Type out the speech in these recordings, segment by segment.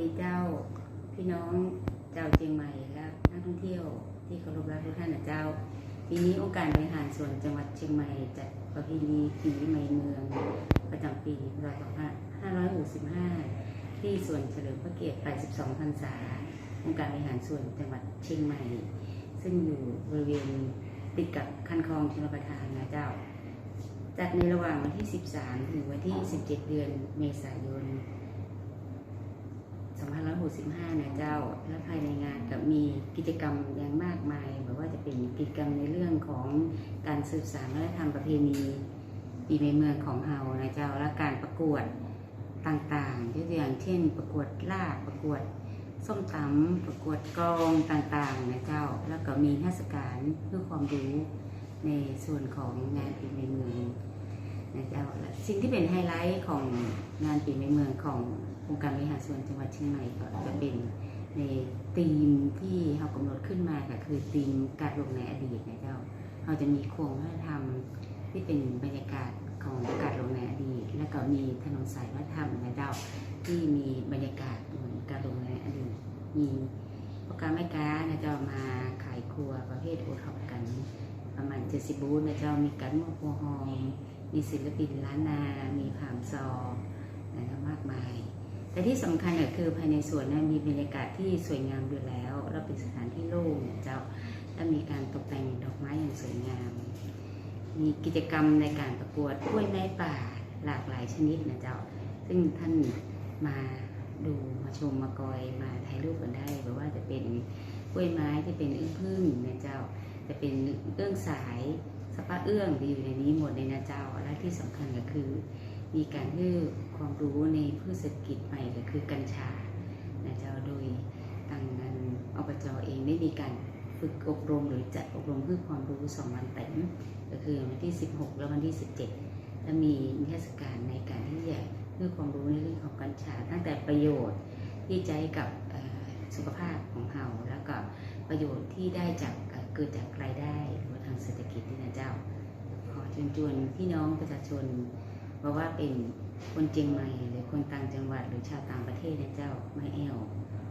ดีเจ้าพี่น้องเจ้าเชียงใหม่และนักท่องเที่ยวที่เคารพรักทุกท่านนะเจ้าปีนี้องค์การบริหารส่วนจังหวัดเชียงใหม่จัดประเพณีปีใหม่เมืองประจำปีพศ2565 ที่ส่วนเฉลิมพระเกียรติ 82 พรรษา องค์การบริหารส่วนจังหวัดเชียงใหม่ ซึ่งอยู่บริเวณติดกับคันคลองชลประทานนะเจ้า จัดในระหว่างวันที่ 13 ถึงวันที่ 17 เดือนเมษายน 2565นะเจ้า และภายในงานก็มีกิจกรรมอย่างมากมายแบบว่าจะเป็นกิจกรรมในเรื่องของการสืบสานวัฒนธรรมประเพณีปีในเมืองของเฮานะเจ้าและการประกวดต่างๆยกตัวอย่างเช่น ประกวดลาบประกวดส้มตำประกวดกลองต่างๆนะเจ้า แล้วก็มีเทศกาลเพื่อความรู้ในส่วนของงานปีในเมืองนะเจ้าและสิ่งที่เป็นไฮไลท์ของงานปีในเมืองของ องค์การบริหารส่วนจังหวัดเชียงใหม่ก็จะเป็นในธีมที่เรากำหนดขึ้นมาก็คือธีมการลงในอดีตนะเจ้าเราจะมีโครงวัฒนธรรมที่เป็นบรรยากาศของการลงในอดีต และก็มีถนนสายวัฒนธรรมนะเจ้าที่มีบรรยากาศเหมือนการลงในอดีต มีพ่อค้าแม่ค้านะเจ้ามาขายครัวประเภทโอท็อปกัน ประมาณเจ็ดสิบบูธนะเจ้ามีการมอบโพหอมมีศิลปินล้านนา มีผามซอนะมากมาย แต่ที่สำคัญก็คือภายในสวนนั้นมีบรรยากาศที่สวยงามอยู่แล้วและเป็นสถานที่โล่งเจ้าและมีการตกแต่งดอกไม้อย่างสวยงาม มีกิจกรรมในการประกวดกล้วยไม้ป่าหลากหลายชนิดนะเจ้า ซึ่งท่านมาดูมาชมมากอยมาถ่ายรูปกันได้หรือว่าจะเป็นกล้วยไม้ที่เป็นอึ้งพึ่งนะเจ้า จะเป็นเอื้องสายสปาเอื้องที่อยู่ในนี้หมดเลยนะเจ้าและที่สำคัญก็คือ มีการให้ความรู้ในพืชเศรษฐกิจใหม่ก็คือกัญชานะเจ้าโดยทางงานอบจเองได้มีการฝึกอบรมหรือจัดอบรมเพื่อความรู้สองวันเต็มก็คือวันที่ 16 และวันที่ 17และมีนิทรรศการในการที่จะเพื่อความรู้ในเรื่องของกัญชา ตั้งแต่ประโยชน์ที่ใช้กับสุขภาพของเราแล้วก็ประโยชน์ที่ได้จากเกิดจากรายได้หรือทางเศรษฐกิจนี่นะเจ้าขอเชิญชวนพี่น้องประชาชน เพราะว่าเป็นคนเจียงใหม่หรือคนต่างจังหวัดหรือชาวต่างประเทศนะเจ้าไม่แอว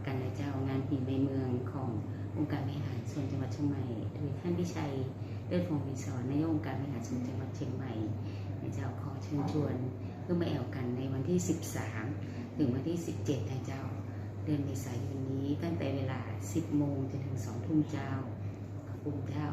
กันนะเจ้างานปีใบเมืองขององค์การบริหารส่วนจังหวัดเชียงใหม่โดยท่านพิชัยเลิศพงศ์วิศรนายกองค์การบริหารส่วนจังหวัดเชียงใหม่นะเจ้าขอเชิญชวนเพื่อมาแอวกันในวันที่ 13 ถึงวันที่ 17นะเจ้า เดือนเมษายนนี้ตั้งแต่เวลา 10 โมงจนถึง 2 ทุ่มเจ้าขอบคุณเจ้า